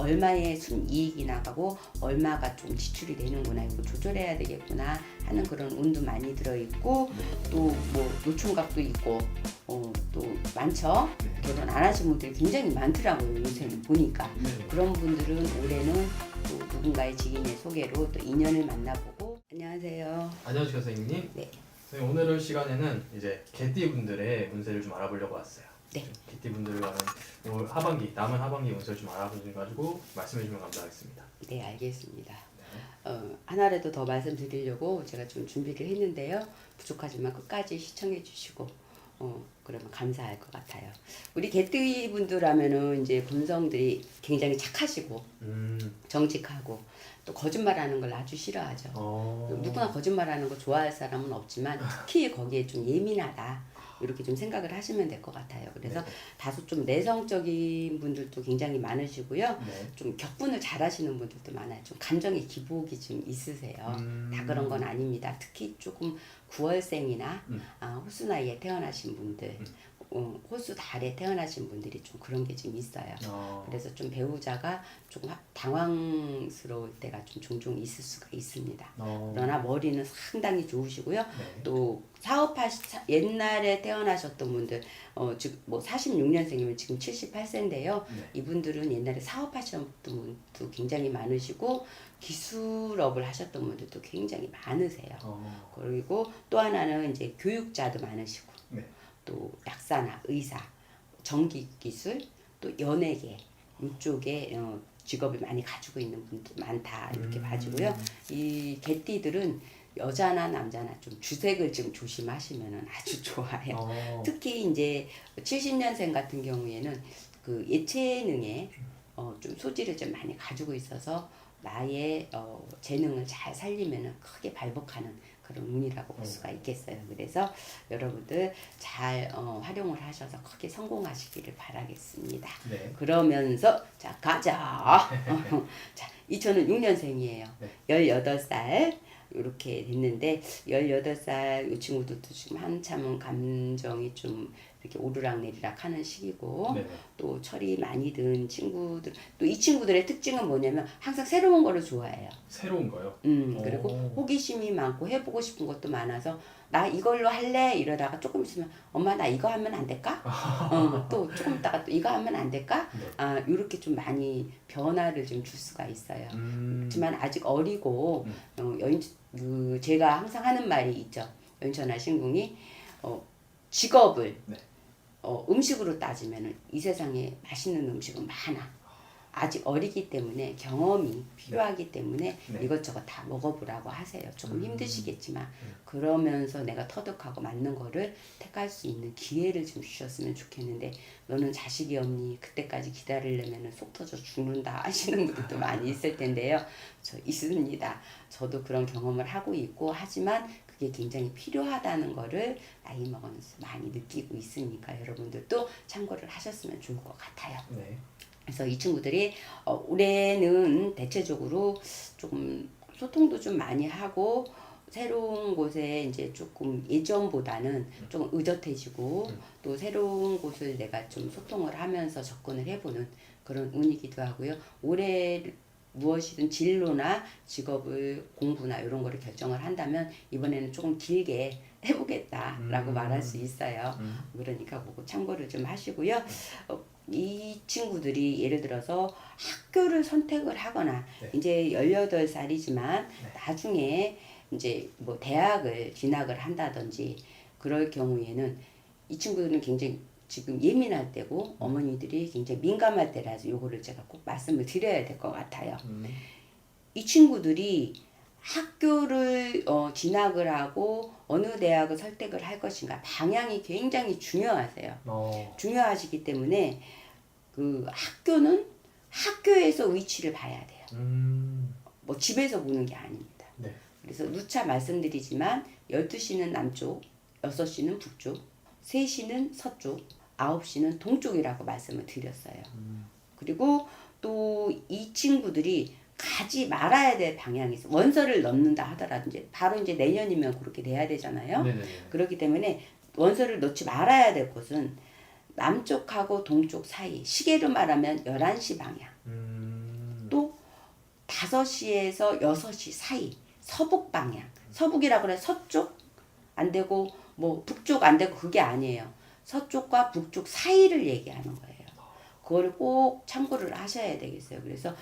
얼마의 순이익이 나가고 얼마가 좀 지출이 되는구나 이거 조절해야 되겠구나 하는 그런 운도 많이 들어 있고 또 뭐 노총각도 있고 어, 또 많죠 네. 결혼 안 하신 분들이 굉장히 많더라고요 요새는 보니까 네. 그런 분들은 올해는 또 누군가의 지인의 소개로 또 인연을 만나보고 안녕하세요 안녕하세요 선생님. 네. 선생님 오늘 시간에는 이제 개띠 분들의 운세를 좀 알아보려고 왔어요. 네. 개띠 분들과는 올 하반기 남은 하반기 운세를 좀 알아보셔가지고 말씀해 주면 감사하겠습니다. 네 알겠습니다 네. 어, 하나라도 더 말씀드리려고 제가 좀 준비를 했는데요. 부족하지만 끝까지 시청해 주시고 어, 그러면 감사할 것 같아요. 우리 개뜨이 분들하면은 이제 본성들이 굉장히 착하시고 음. 정직하고 또 거짓말하는 걸 아주 싫어하죠. 어. 누구나 거짓말하는 거 좋아할 사람은 없지만 특히 거기에 좀 예민하다. 이렇게 좀 생각을 하시면 될 것 같아요. 그래서 네. 다소 좀 내성적인 분들도 굉장히 많으시고요. 네. 좀 격분을 잘 하시는 분들도 많아요. 좀 감정의 기복이 좀 있으세요. 음. 다 그런 건 아닙니다. 특히 조금 9월생이나 음. 아, 호수 나이에 태어나신 분들, 음. 어, 호수 달에 태어나신 분들이 좀 그런 게 좀 있어요. 어. 그래서 좀 배우자가 조금 하- 당황스러울 때가 좀 종종 있을 수가 있습니다. 어. 그러나 머리는 상당히 좋으시고요. 네. 또 사업하시 사- 옛날에 태어나셨던 분들 어 지금 뭐 46년생이면 지금 78세인데요. 네. 이분들은 옛날에 사업하셨던 분도 굉장히 많으시고 기술업을 하셨던 분들도 굉장히 많으세요. 어. 그리고 또 하나는 이제 교육자도 많으시고 네. 또 약사나 의사, 전기 기술, 또 연예계 이쪽에 어, 직업을 많이 가지고 있는 분들 많다 이렇게 음. 봐지고요. 이 개띠들은 여자나 남자나 좀 주색을 좀 조심하시면 아주 좋아요. 어. 특히 이제 70년생 같은 경우에는 그 예체능에 어, 좀 소질을 좀 많이 가지고 있어서 나의 어, 재능을 잘 살리면은 크게 발복하는 그런 운이라고 볼 수가 있겠어요. 그래서 여러분들 잘 어, 활용을 하셔서 크게 성공하시기를 바라겠습니다. 네. 그러면서 자 가자. 자 2006년생이에요. 네. 18살 이렇게 됐는데 18살 이 친구들도 지금 한참은 감정이 좀 이렇게 오르락 내리락 하는 시기고 네. 또 철이 많이 든 친구들 또 이 친구들의 특징은 뭐냐면 항상 새로운 거를 좋아해요. 새로운 거요. 음 오. 그리고 호기심이 많고 해보고 싶은 것도 많아서 나 이걸로 할래 이러다가 조금 있으면 엄마 나 이거 하면 안 될까? 어, 또 조금 있다가 또 이거 하면 안 될까? 네. 아 이렇게 좀 많이 변화를 좀 줄 수가 있어요. 음. 그렇지만 아직 어리고 음. 어, 여인 그 제가 항상 하는 말이 있죠. 연천하 신궁이 어, 직업을 네. 어, 음식으로 따지면은 이 세상에 맛있는 음식은 많아. 아직 어리기 때문에 경험이 필요하기 때문에 네. 이것저것 다 먹어보라고 하세요. 조금 음. 힘드시겠지만 음. 그러면서 내가 터득하고 맞는 거를 택할 수 있는 기회를 좀 주셨으면 좋겠는데 너는 자식이 없니 그때까지 기다리려면 속 터져 죽는다 하시는 분들도 많이 있을 텐데요. 저 있습니다. 저도 그런 경험을 하고 있고 하지만 그게 굉장히 필요하다는 거를 나이 먹으면서 많이 느끼고 있으니까 여러분들도 참고를 하셨으면 좋을 것 같아요. 네. 그래서 이 친구들이 어, 올해는 대체적으로 조금 소통도 좀 많이 하고 새로운 곳에 이제 조금 예전보다는 좀 의젓해지고 음. 또 새로운 곳을 내가 좀 소통을 하면서 접근을 해보는 그런 운이기도 하고요. 올해 무엇이든 진로나 직업을 공부나 이런 거를 결정을 한다면 이번에는 조금 길게 해보겠다라고 음. 말할 수 있어요. 음. 그러니까 그거 참고를 좀 하시고요. 어, 이 친구들이 예를 들어서 학교를 선택을 하거나 네. 이제 18살이지만 네. 나중에 이제 뭐 대학을 진학을 한다든지 그럴 경우에는 이 친구들은 굉장히 지금 예민할 때고 어머니들이 굉장히 민감할 때라서 요거를 제가 꼭 말씀을 드려야 될 것 같아요. 음. 이 친구들이 학교를 어, 진학을 하고 어느 대학을 선택을 할 것인가 방향이 굉장히 중요하세요. 어. 중요하시기 때문에 그 학교는 학교에서 위치를 봐야 돼요. 음. 뭐 집에서 보는 게 아닙니다. 네. 그래서 누차 말씀드리지만 12시는 남쪽, 6시는 북쪽, 3시는 서쪽, 9시는 동쪽이라고 말씀을 드렸어요. 음. 그리고 또 이 친구들이 가지 말아야 될 방향이 있어. 원서를 넣는다 하더라도 이제 바로 이제 내년이면 그렇게 돼야 되잖아요. 네네네. 그렇기 때문에 원서를 넣지 말아야 될 곳은 남쪽하고 동쪽 사이 시계로 말하면 11시 방향 음. 5시에서 6시 사이 서북 방향 서북이라 그래 서쪽 안 되고 뭐 북쪽 안 되고 그게 아니에요 서쪽과 북쪽 사이를 얘기하는 거예요 그걸 꼭 참고를 하셔야 되겠어요 그래서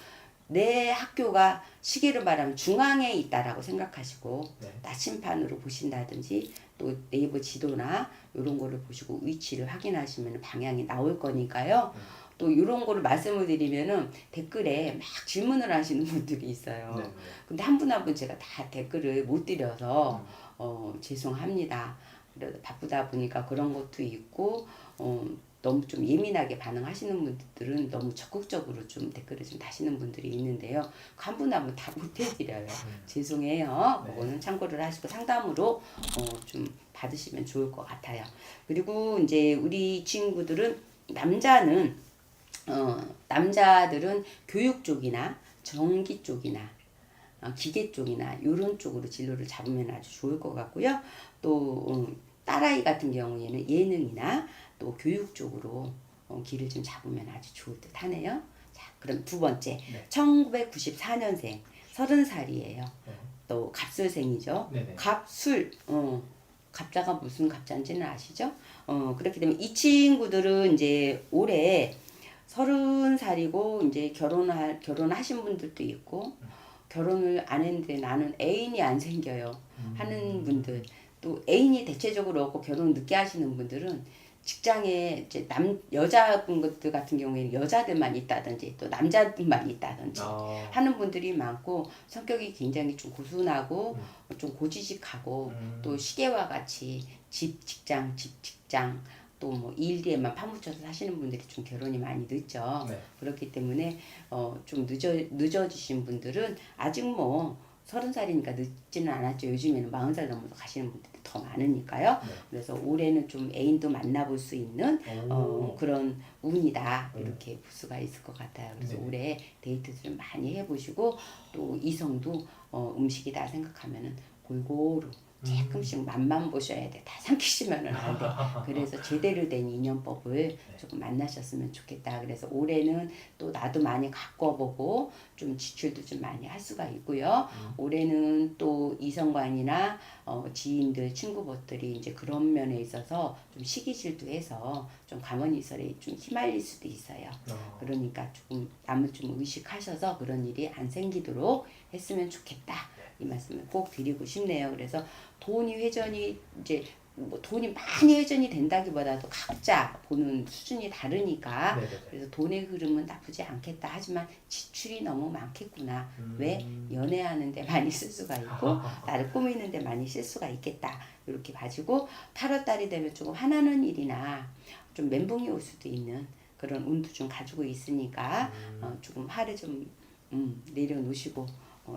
내 학교가 시계를 말하면 중앙에 있다라고 생각하시고 네. 나침판으로 보신다든지 또 네이버 지도나 이런 거를 보시고 위치를 확인하시면 방향이 나올 거니까요. 음. 또 이런 거를 말씀을 드리면은 댓글에 막 질문을 하시는 분들이 있어요. 네. 네. 근데 한 분 한 분 제가 다 댓글을 못 드려서 음. 어, 죄송합니다. 바쁘다 보니까 그런 것도 있고 어, 너무 좀 예민하게 반응하시는 분들은 너무 적극적으로 좀 댓글을 좀 다시는 분들이 있는데요. 한 분 한 분 다 못 해드려요. 음. 죄송해요. 네. 그거는 참고를 하시고 상담으로 어, 좀 받으시면 좋을 것 같아요. 그리고 이제 우리 친구들은 남자는 어, 남자들은 교육 쪽이나 전기 쪽이나 어, 기계 쪽이나 이런 쪽으로 진로를 잡으면 아주 좋을 것 같고요. 또 음, 딸아이 같은 경우에는 예능이나 또 교육 쪽으로 어, 길을 좀 잡으면 아주 좋을 듯 하네요. 자, 그럼 두 번째. 네. 1994년생, 30살이에요. 네. 또 갑술생이죠. 네네. 갑술, 어, 갑자가 무슨 갑자인지는 아시죠? 어, 그렇기 때문에 이 친구들은 이제 올해 서른 살이고 이제 결혼할 결혼하신 분들도 있고 결혼을 안 했는데 나는 애인이 안 생겨요 하는 분들 또 애인이 대체적으로 없고 결혼 늦게 하시는 분들은 직장에 이제 남 여자분들 같은 경우에는 여자들만 있다든지 또 남자들만 있다든지 아, 하는 분들이 많고 성격이 굉장히 좀 고순하고 좀 고지식하고 음. 또 시계와 같이 집 직장 집 직장 또 뭐 일에만 파묻혀서 사시는 분들이 좀 결혼이 많이 늦죠. 네. 그렇기 때문에 어 좀 늦어 늦어지신 분들은 아직 뭐 서른 살이니까 늦지는 않았죠. 요즘에는 마흔 살 넘어서 가시는 분들이 더 많으니까요. 네. 그래서 올해는 좀 애인도 만나볼 수 있는 어, 오. 그런 운이다 음. 이렇게 볼 수가 있을 것 같아요. 그래서 네. 올해 데이트 좀 많이 해보시고 또 이성도 어, 음식이다 생각하면은 골고루 음. 조금씩 맛만 보셔야 돼. 다 삼키시면은 안 돼. 그래서 제대로 된 인연법을 네. 조금 만나셨으면 좋겠다. 그래서 올해는 또 나도 많이 가꿔보고 좀 지출도 좀 많이 할 수가 있고요. 음. 올해는 또 이성관이나 어, 지인들, 친구분들이 이제 그런 면에 있어서 좀 시기질도 해서 좀 가만히설에 좀 휘말릴 수도 있어요. 어. 그러니까 조금 남을 좀 의식하셔서 그런 일이 안 생기도록 했으면 좋겠다. 이 말씀을 꼭 드리고 싶네요. 그래서 돈이 회전이 이제 뭐 돈이 많이 회전이 된다기보다도 각자 보는 수준이 다르니까 네네네. 그래서 돈의 흐름은 나쁘지 않겠다. 하지만 지출이 너무 많겠구나. 음. 왜 연애하는데 많이 쓸 수가 있고 나를 꾸미는데 많이 쓸 수가 있겠다. 이렇게 가지고 8월 달이 되면 조금 화나는 일이나 좀 멘붕이 올 수도 있는 그런 운도 좀 가지고 있으니까 음. 어, 조금 화를 좀 음, 내려놓으시고 어,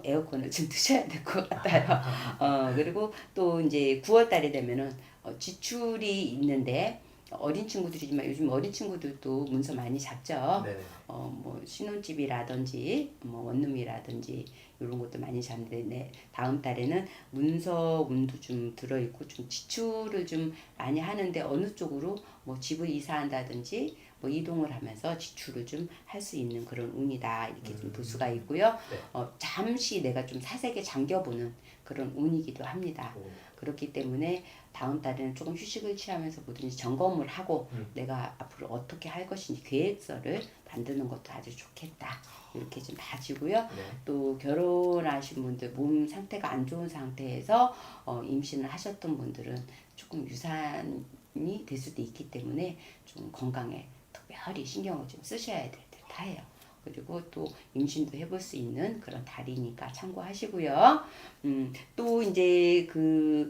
에어컨을 좀 드셔야 될 것 같아요. 어, 그리고 또 이제 9월 달이 되면은 어, 지출이 있는데 어린 친구들이지만 요즘 어린 친구들도 문서 많이 잡죠. 네네. 어, 뭐 신혼집이라든지 뭐 원룸이라든지 이런 것도 많이 잡는데 네, 다음 달에는 문서 운도 좀 들어 있고 좀 지출을 좀 많이 하는데 어느 쪽으로 뭐 집을 이사한다든지 뭐 이동을 하면서 지출을 좀 할 수 있는 그런 운이다 이렇게 좀 볼 수가 있고요. 네. 어, 잠시 내가 좀 사색에 잠겨보는 그런 운이기도 합니다. 오. 그렇기 때문에 다음 달에는 조금 휴식을 취하면서 뭐든지 점검을 하고 음. 내가 앞으로 어떻게 할 것인지 계획서를 만드는 것도 아주 좋겠다. 이렇게 좀 봐지고요. 네. 또 결혼하신 분들 몸 상태가 안 좋은 상태에서 어, 임신을 하셨던 분들은 조금 유산이 될 수도 있기 때문에 좀 건강에 특별히 신경을 좀 쓰셔야 될 듯해요. 그리고 또 임신도 해볼 수 있는 그런 달이니까 참고하시고요. 음, 또 이제 그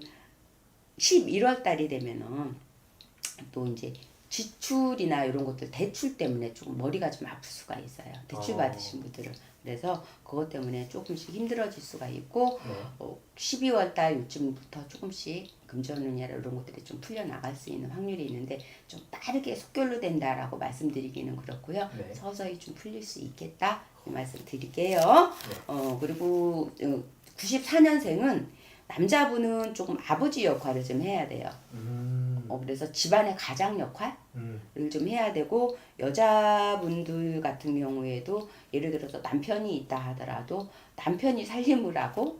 11월 달이 되면은 또 이제 지출이나 이런 것들 대출 때문에 조금 머리가 좀 아플 수가 있어요. 대출 어. 받으신 분들은. 그래서 그것 때문에 조금씩 힘들어질 수가 있고 네. 어, 12월 달 요즘부터 조금씩 금전운이나 이런 것들이 좀 풀려 나갈 수 있는 확률이 있는데 좀 빠르게 속결로 된다라고 말씀드리기는 그렇고요. 네. 서서히 좀 풀릴 수 있겠다 이 말씀 드릴게요. 네. 어 그리고 어, 94년생은 남자분은 조금 아버지 역할을 좀 해야 돼요. 음. 어, 그래서 집안의 가장 역할을 음. 좀 해야 되고 여자분들 같은 경우에도 예를 들어서 남편이 있다 하더라도 남편이 살림을 하고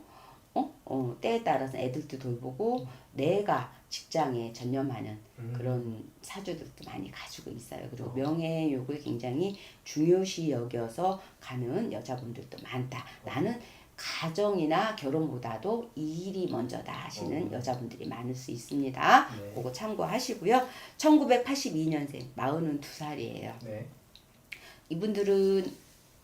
어? 어, 때에 따라서 애들도 돌보고 내가 직장에 전념하는 음. 그런 사주들도 많이 가지고 있어요. 그리고 어. 명예욕을 굉장히 중요시 여겨서 가는 여자분들도 많다. 나는 가정이나 결혼보다도 이 일이 먼저다 하시는 어. 여자분들이 많을 수 있습니다. 네. 그거 참고하시고요. 1982년생 42살이에요. 네. 이분들은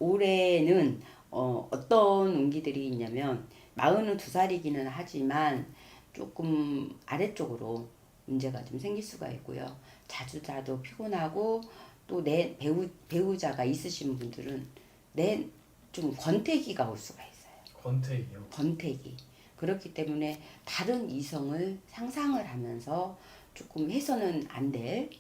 올해는 어, 어떤 운기들이 있냐면 42살이기는 하지만 조금 아래쪽으로 문제가 좀 생길 수가 있고요. 자주 자도 피곤하고 또 내 배우 배우자가 있으신 분들은 내 좀 권태기가 올 수가 있어요. 권태기요. 권태기. 그렇기 때문에 다른 이성을 상상을 하면서 조금 해서는 안 될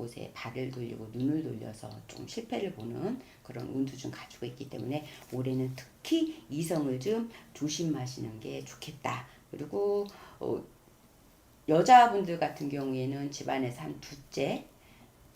곳에 발을 돌리고 눈을 돌려서 좀 실패를 보는 그런 운도 좀 가지고 있기 때문에 올해는 특히 이성을 좀 조심하시는 게 좋겠다. 그리고 어, 여자분들 같은 경우에는 집안에서 한 둘째,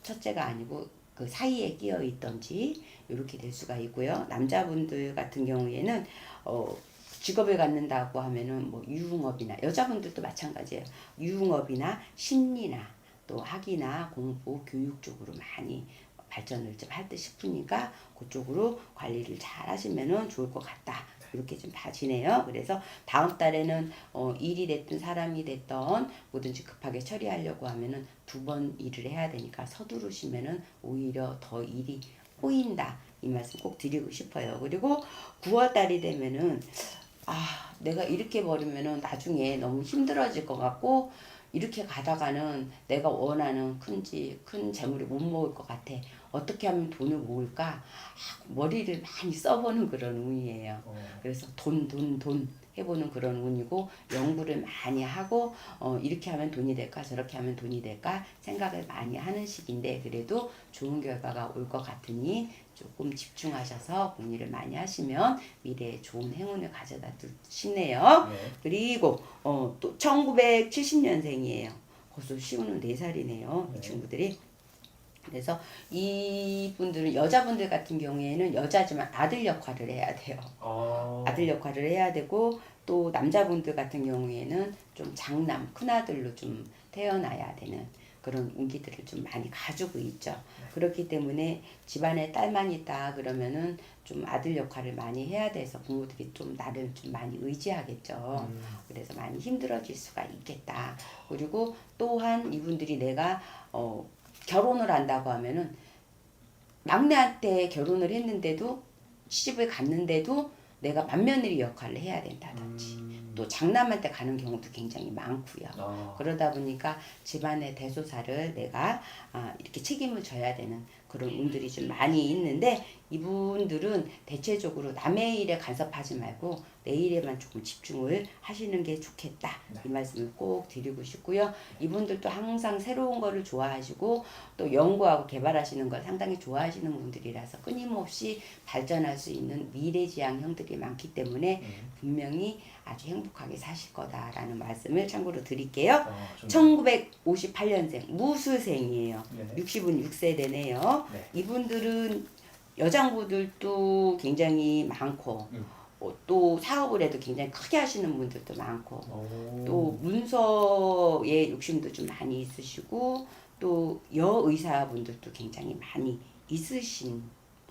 첫째가 아니고 그 사이에 끼어 있던지 이렇게 될 수가 있고요. 남자분들 같은 경우에는 어, 직업을 갖는다고 하면은 뭐 유흥업이나 여자분들도 마찬가지예요. 유흥업이나 심리나 또 학이나 공부, 교육 쪽으로 많이 발전을 좀 할 듯 싶으니까 그쪽으로 관리를 잘 하시면은 좋을 것 같다. 이렇게 좀 봐지네요. 그래서 다음 달에는 어, 일이 됐든 사람이 됐던 뭐든지 급하게 처리하려고 하면은 두 번 일을 해야 되니까 서두르시면은 오히려 더 일이 꼬인다. 이 말씀 꼭 드리고 싶어요. 그리고 9월 달이 되면은 아, 내가 이렇게 버리면은 나중에 너무 힘들어질 것 같고 이렇게 가다가는 내가 원하는 큰지 큰 재물이 못 모을 것 같아. 어떻게 하면 돈을 모을까? 아, 머리를 많이 써보는 그런 운이에요. 어. 그래서 돈, 돈, 돈 해보는 그런 운이고 연구를 많이 하고 어, 이렇게 하면 돈이 될까 저렇게 하면 돈이 될까 생각을 많이 하는 시기인데 그래도 좋은 결과가 올 것 같으니 조금 집중하셔서 공리를 많이 하시면 미래에 좋은 행운을 가져다 주시네요. 네. 그리고 어, 또 1970년생이에요. 벌써 시우는 4살이네요. 네. 이 친구들이. 그래서 이분들은 여자분들 같은 경우에는 여자지만 아들 역할을 해야 돼요. 어. 아들 역할을 해야 되고 또 남자분들 같은 경우에는 좀 장남 큰아들로 좀 태어나야 되는 그런 운기들을 좀 많이 가지고 있죠. 그렇기 때문에 집안에 딸만 있다 그러면은 좀 아들 역할을 많이 해야 돼서 부모들이 좀 나를 좀 많이 의지하겠죠. 음. 그래서 많이 힘들어질 수가 있겠다. 그리고 또한 이분들이 내가 어, 결혼을 한다고 하면은 막내한테 결혼을 했는데도 시집을 갔는데도 내가 맏며느리 역할을 해야 된다든지 음. 또 장남한테 가는 경우도 굉장히 많고요. 아. 그러다 보니까 집안의 대소사를 내가 아, 이렇게 책임을 져야 되는 그런 운들이 좀 많이 있는데 이분들은 대체적으로 남의 일에 간섭하지 말고 내 일에만 조금 집중을 하시는 게 좋겠다 네. 이 말씀을 꼭 드리고 싶고요 이분들도 항상 새로운 거를 좋아하시고 또 연구하고 개발하시는 걸 상당히 좋아하시는 분들이라서 끊임없이 발전할 수 있는 미래지향 형들이 많기 때문에 음. 분명히 아주 행복하게 사실 거다라는 말씀을 참고로 드릴게요. 어, 좀- 1958년생 무술생이에요. 네네. 60은 6세대네요. 네. 이분들은 여장부들도 굉장히 많고 음. 어, 또 사업을 해도 굉장히 크게 하시는 분들도 많고 오. 또 문서의 욕심도 좀 많이 있으시고 또 여의사분들도 굉장히 많이 있으신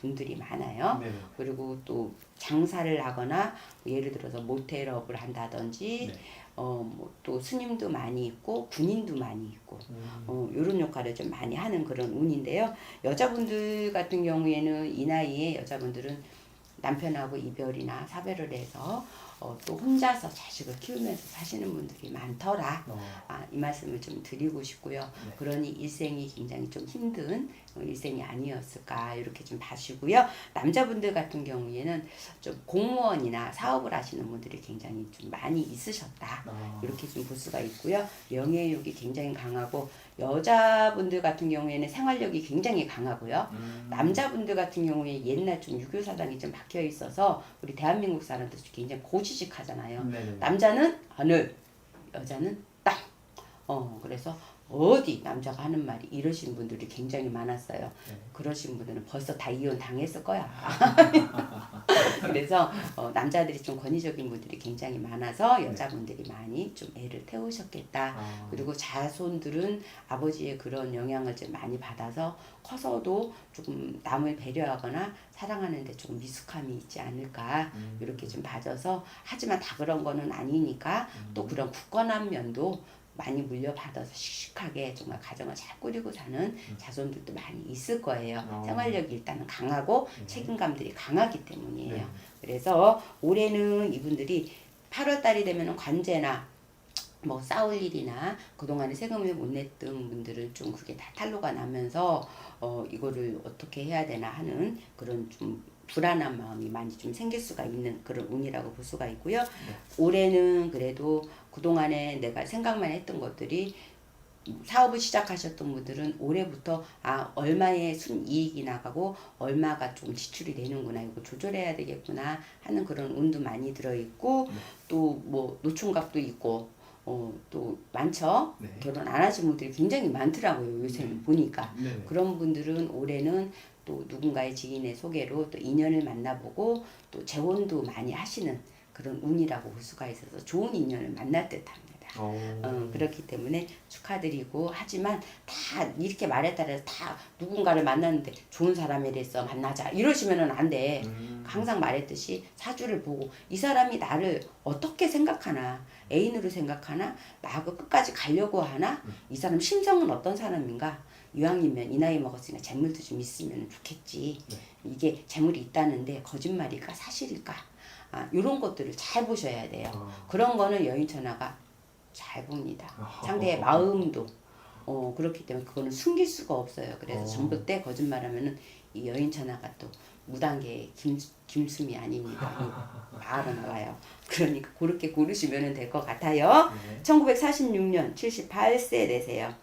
분들이 많아요. 네네. 그리고 또 장사를 하거나 뭐 예를 들어서 모텔업을 한다든지 네. 어뭐또 스님도 많이 있고 군인도 많이 있고 음. 어 요런 역할을 좀 많이 하는 그런 운인데요. 여자분들 같은 경우에는 이 나이에 여자분들은 남편하고 이별이나 사별을 해서 어, 또 혼자서 자식을 키우면서 사시는 분들이 많더라. 어. 아, 이 말씀을 좀 드리고 싶고요. 네. 그러니 일생이 굉장히 좀 힘든 어, 일생이 아니었을까 이렇게 좀 봐시고요. 남자분들 같은 경우에는 좀 공무원이나 사업을 하시는 분들이 굉장히 좀 많이 있으셨다. 아. 이렇게 좀 볼 수가 있고요. 명예욕이 굉장히 강하고 여자분들 같은 경우에는 생활력이 굉장히 강하고요. 음. 남자분들 같은 경우에 옛날 좀 유교 사상이 좀 박혀 있어서 우리 대한민국 사람들 굉장히 고지식하잖아요. 네네. 남자는 하늘, 여자는 땅. 어, 그래서 어디 남자가 하는 말이 이러신 분들이 굉장히 많았어요. 네. 그러신 분들은 벌써 다 이혼 당했을 거야. 그래서 어, 남자들이 좀 권위적인 분들이 굉장히 많아서 여자분들이 많이 좀 애를 태우셨겠다. 아, 그리고 자손들은 아버지의 그런 영향을 좀 많이 받아서 커서도 조금 남을 배려하거나 사랑하는데 조금 미숙함이 있지 않을까 음. 이렇게 좀 봐져서 하지만 다 그런 거는 아니니까 또 그런 굳건한 면도 많이 물려받아서 씩씩하게 정말 가정을 잘 꾸리고 사는 자손들도 많이 있을 거예요. 어. 생활력이 일단은 강하고 책임감들이 강하기 때문이에요. 네. 그래서 올해는 이분들이 8월 달이 되면은 관제나 뭐 싸울 일이나 그동안에 세금을 못 냈던 분들은 좀 그게 다 탄로가 나면서 어 이거를 어떻게 해야 되나 하는 그런 좀 불안한 마음이 많이 좀 생길 수가 있는 그런 운이라고 볼 수가 있고요. 올해는 그래도 그동안에 내가 생각만 했던 것들이 사업을 시작하셨던 분들은 올해부터 아 얼마의 순이익이 나가고 얼마가 좀 지출이 되는구나 이거 조절해야 되겠구나 하는 그런 운도 많이 들어 있고 또뭐 노총각도 있고 어 또 많죠 네. 결혼 안 하신 분들이 굉장히 많더라고요 요새는 보니까 네. 그런 분들은 올해는 또 누군가의 지인의 소개로 또 인연을 만나보고 또 재혼도 많이 하시는 그런 운이라고 볼 수가 있어서 좋은 인연을 만날 듯합니다. 어. 어, 그렇기 때문에 축하드리고 하지만 다 이렇게 말에 따라서 다 누군가를 만났는데 좋은 사람에 대해서 만나자 이러시면은 안 돼. 음. 항상 말했듯이 사주를 보고 이 사람이 나를 어떻게 생각하나 애인으로 생각하나 나하고 끝까지 가려고 하나 이 사람 심성은 어떤 사람인가 이왕이면 이 나이 먹었으니까 재물도 좀 있으면 좋겠지 네. 이게 재물이 있다는데 거짓말일까 사실일까 아, 이런 것들을 잘 보셔야 돼요 아. 그런 거는 여인천하가 잘 봅니다 아하. 상대의 마음도 어 그렇기 때문에 그거는 숨길 수가 없어요 그래서 어. 전부 때 거짓말하면은 이 여인천하가 또 무단계 김, 김수미 아닙니다. 말은 나와요. 그러니까 그렇게 고르시면 될 것 같아요. 네. 1946년 78세 되세요.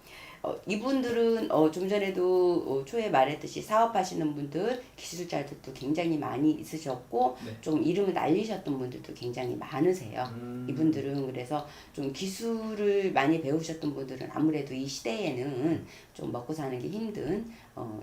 어, 이분들은 어, 좀 전에도 어, 초에 말했듯이 사업하시는 분들, 기술자들도 굉장히 많이 있으셨고 네. 좀 이름을 날리셨던 분들도 굉장히 많으세요. 음. 이분들은 그래서 좀 기술을 많이 배우셨던 분들은 아무래도 이 시대에는 좀 먹고 사는 게 힘든 어,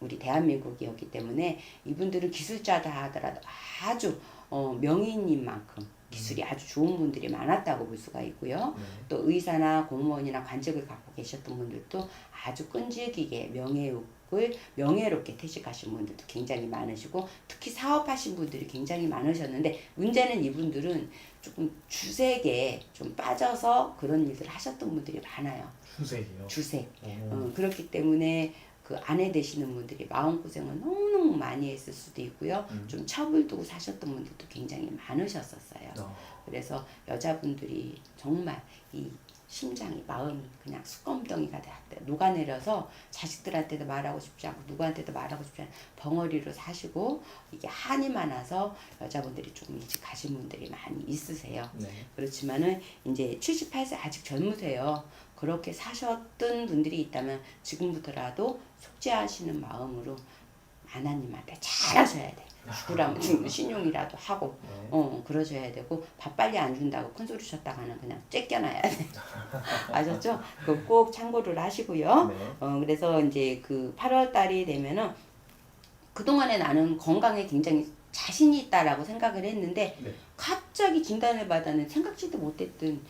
우리 대한민국이었기 때문에 이분들은 기술자다 하더라도 아주 어, 명인인 만큼 기술이 아주 좋은 분들이 많았다고 볼 수가 있고요. 네. 또 의사나 공무원이나 관직을 갖고 계셨던 분들도 아주 끈질기게 명예욕을 명예롭게 퇴직하신 분들도 굉장히 많으시고 특히 사업하신 분들이 굉장히 많으셨는데 문제는 이분들은 조금 주색에 좀 빠져서 그런 일들을 하셨던 분들이 많아요. 수색이요. 주색. 오. 어, 그렇기 때문에 그 아내 되시는 분들이 마음고생을 너무너무 많이 했을 수도 있고요. 음. 좀 첩을 두고 사셨던 분들도 굉장히 많으셨었어요. 어. 그래서 여자분들이 정말 이 심장이 마음이 그냥 수검덩이가 돼- 녹아내려서 자식들한테도 말하고 싶지 않고 누구한테도 말하고 싶지 않고 벙어리로 사시고 이게 한이 많아서 여자분들이 조금 일찍 가신 분들이 많이 있으세요. 네. 그렇지만은 이제 78세 아직 젊으세요. 그렇게 사셨던 분들이 있다면 지금부터라도 속죄하시는 마음으로 하나님한테 잘하셔야 돼. 죽으라면 죽는 신용이라도 하고 네. 어 그러셔야 되고 밥 빨리 안 준다고 큰 소리 쳤다가는 그냥 째껴놔야 돼. 아셨죠? 그거 꼭 참고를 하시고요. 네. 어 그래서 이제 그 8월 달이 되면은 그동안에 나는 건강에 굉장히 자신이 있다라고 생각을 했는데 네. 갑자기 진단을 받아는 생각지도 못했던 어,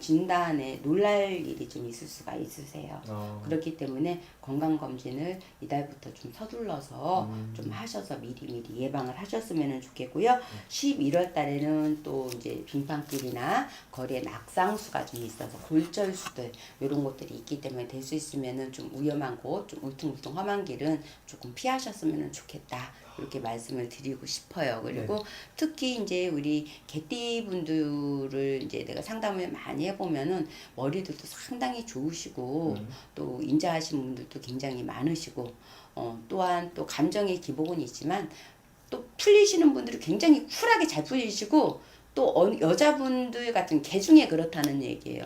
진단에 놀랄 일이 좀 있을 수가 있으세요. 어. 그렇기 때문에 건강검진을 이달부터 좀 서둘러서 음. 좀 하셔서 미리미리 예방을 하셨으면 좋겠고요. 11월 달에는 또 이제 빙판길이나 거리에 낙상수가 좀 있어서 골절수들 이런 것들이 있기 때문에 될 수 있으면은 좀 위험한 곳, 좀 울퉁불퉁 험한 길은 조금 피하셨으면 좋겠다. 이렇게 말씀을 드리고 싶어요. 그리고 특히 이제 우리 개띠 분들을 이제 내가 상담을 많이 해보면은 머리들도 상당히 좋으시고 음. 또 인자하신 분들도 굉장히 많으시고 어, 또한 또 감정의 기복은 있지만 또 풀리시는 분들이 굉장히 쿨하게 잘 풀리시고 또 어, 여자분들 같은 개 중에 그렇다는 얘기예요.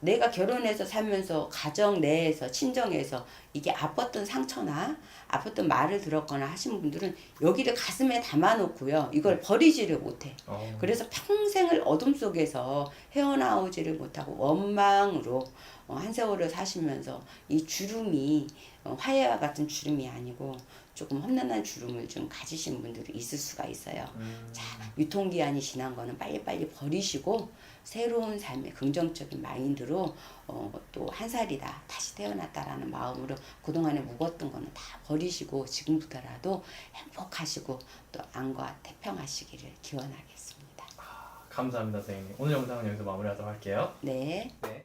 내가 결혼해서 살면서 가정 내에서 친정에서 이게 아팠던 상처나 아팠던 말을 들었거나 하신 분들은 여기를 가슴에 담아놓고요 이걸 버리지를 못해 어. 그래서 평생을 어둠 속에서 헤어나오지를 못하고 원망으로 어, 한 세월을 사시면서 이 주름이 어, 화해와 같은 주름이 아니고 조금 험난한 주름을 좀 가지신 분들이 있을 수가 있어요. 음. 자, 유통기한이 지난 거는 빨리빨리 버리시고 새로운 삶의 긍정적인 마인드로 어, 또 한 살이다 다시 태어났다라는 마음으로 그동안에 묵었던 거는 다 버리시고 지금부터라도 행복하시고 또 안과 태평하시기를 기원하겠습니다. 감사합니다, 선생님. 오늘 영상은 여기서 마무리하도록 할게요. 네. 네.